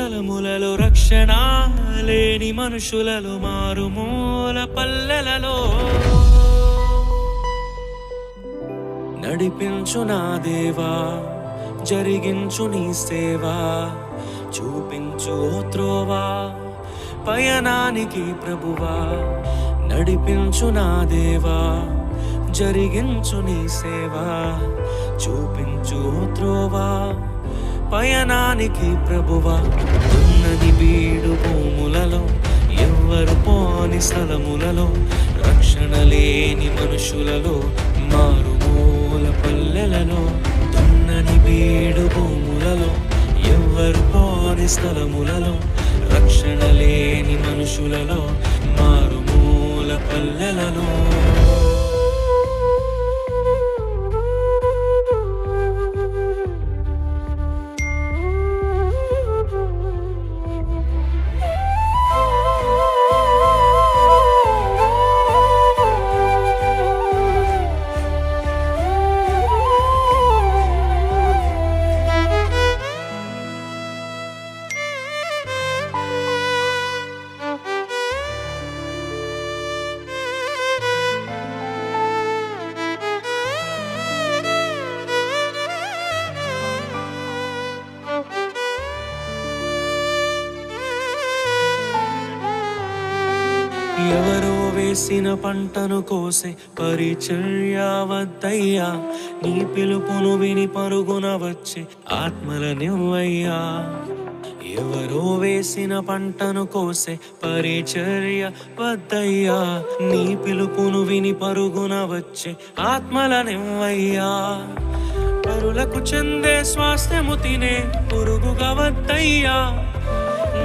తలములలో రక్షణ లేని మనుషులలో మారుమూల పల్లెలలో. నడిపించు నా దేవా జరిగించు నీ సేవా చూపించు త్రోవా పయనానికి ప్రభువా నడిపించు నా దేవా జరిగించు నీ సేవా చూపించు త్రోవా. పయనానికి ప్రభువా. ఉన్నది బీడు భూములలో ఎవ్వరు పోని స్థలములలో రక్షణ లేని మనుషులలో మారుమూల పల్లెలలో ఉన్నది బీడు భూములలో ఎవ్వరు పోని స్థలములలో రక్షణ లేని మనుషులలో మారుమూల పల్లెలలో. ఎవరో వేసిన పంటను కోసే పరిచర్య వద్దయ్యా నీ పిలుపును విని పరుగున వచ్చే ఆత్మల నివ్వయ్యా ఎవరో వేసిన పంటను కోసే పరిచర్య వద్దయ్యా నీ పిలుపును విని పరుగున వచ్చే ఆత్మల నివ్వయ్యా పరులకు చెందే స్వాస్థ్యము తినే పురుగుగా వద్దయ్యా.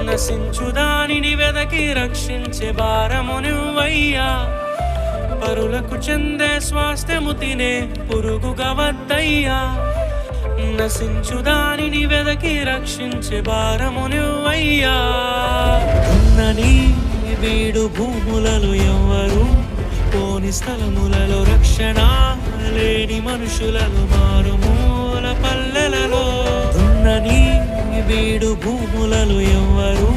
నశించు దానిని వెదకి రక్షించే భారము నువ్వయ్యా. పరులకు చెందే స్వాస్థ్యము తినే పురుగుగా వద్దయ్యా. నశించు దానిని వెదకి రక్షించే భారము నువ్వయ్యా. ఉన్నని వీడు భూములలో ఎవ్వరు పోని స్థలములలో రక్షణ లేని మనుషులలో మారుమూల భూములలో ఎవ్వరు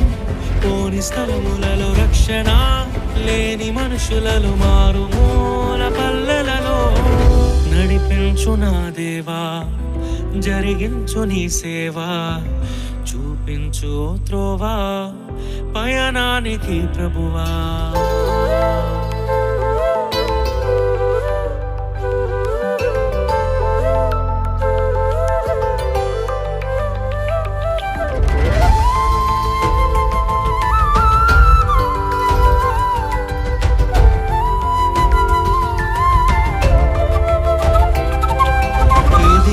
పోని స్థలములలో రక్షణ లేని మనుషులలో మారుమూల పల్లెలలో. నడిపించు నా దేవా జరిగించు నీ సేవా చూపించు త్రోవా పయనానికి ప్రభువా.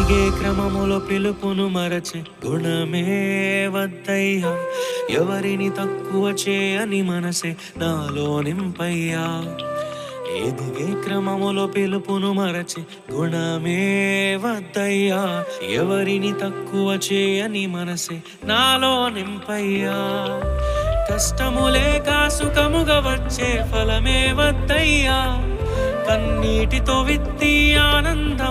ఎదిగే క్రమములో పిలుపును మరచి గుణమే వద్దయ్యా. ఎవరిని తక్కువ చేయని మనసే నాలో నింపయ్యా. ఎదిగే క్రమములో పిలుపును మరచి గుణమే వద్దయ్యా. ఎవరిని తక్కువ చేయని మనసే నాలో నింపయ్యా. కష్టములే సుఖముగా వచ్చే ఫలమే వద్దయ్యా. కన్నీటితో విత్తి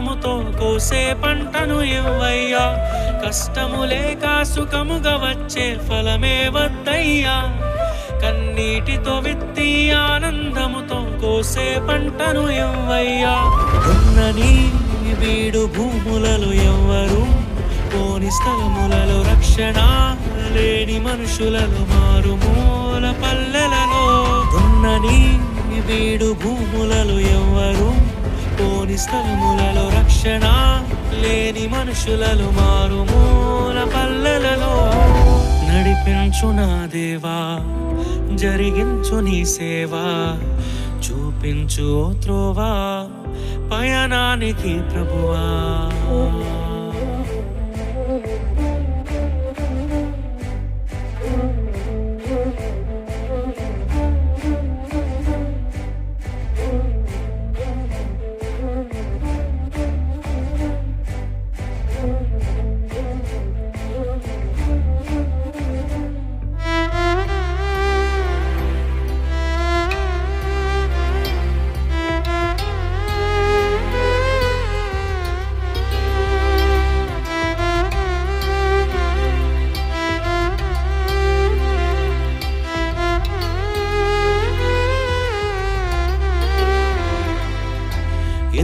కష్టముతో కోసే పంటను ఇవ్వయ్యా. కష్టము లేక సుఖముగా వచ్చే ఫలమే వద్దయ్యా. కన్నీటితో విత్తి ఆనందముతో కోసే పంటను ఇవ్వయ్యా. ఉన్నని వీడు భూములలో ఎవ్వరు పోని స్థలములలో రక్షణ లేని మనుషులలో మారుమూల పల్లెలలో. ఉన్నని వీడు భూములలో ఎవ్వరు పోని స్థలములలో రక్షణ లేని మనుషులలు మారుమూల పల్లెలలో. నడిపించు నా దేవా జరిగించు నీ సేవా చూపించు త్రోవా పయనానికి ప్రభువా.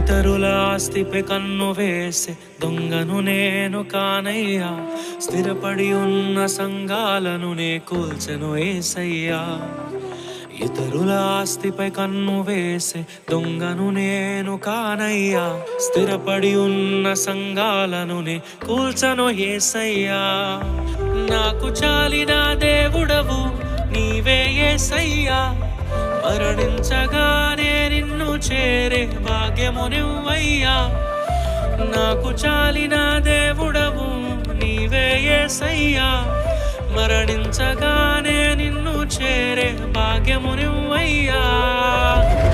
ఇతరుల ఆస్తిపై కన్ను వేసే దొంగను నేను కానయ్యా. స్థిరపడి ఉన్న సంఘాలను నే కూల్చెను ఏసయ్యా. ఇతరుల ఆస్తిపై కన్ను వేసే దొంగను నేను కానయ్యా. స్థిరపడి ఉన్న సంఘాలను నే కూల్చను ఏసయ్యా. నాకు చాలిన దేవుడవు నీవే ఏసయ్యా. మరణించగానే నిన్ను చేరే భాగ్యము నువ్వయ్యా. నాకు చాలిన దేవుడవు నీవే ఏసయ్యా. మరణించగానే నిన్ను చేరే భాగ్యము నువ్వయ్యా.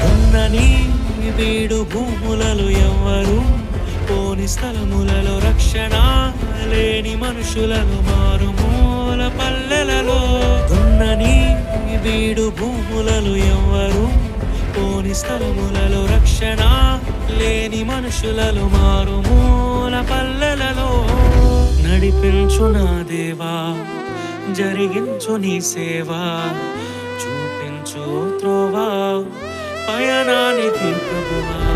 ఉన్నని వీడు భూములలో ఎవ్వరు పోని స్థలములలో రక్షణ లేని మనుషులను మారుము. పల్లెలలో దున్నని వీడు భూములలో ఎవ్వరు పోని స్థలములలో రక్షణ లేని మనుషులలో మారుమూల పల్లెలలో. నడిపించు నా దేవా జరిగించు నీ సేవా చూపించు త్రోవా పయనానికి ప్రభువా.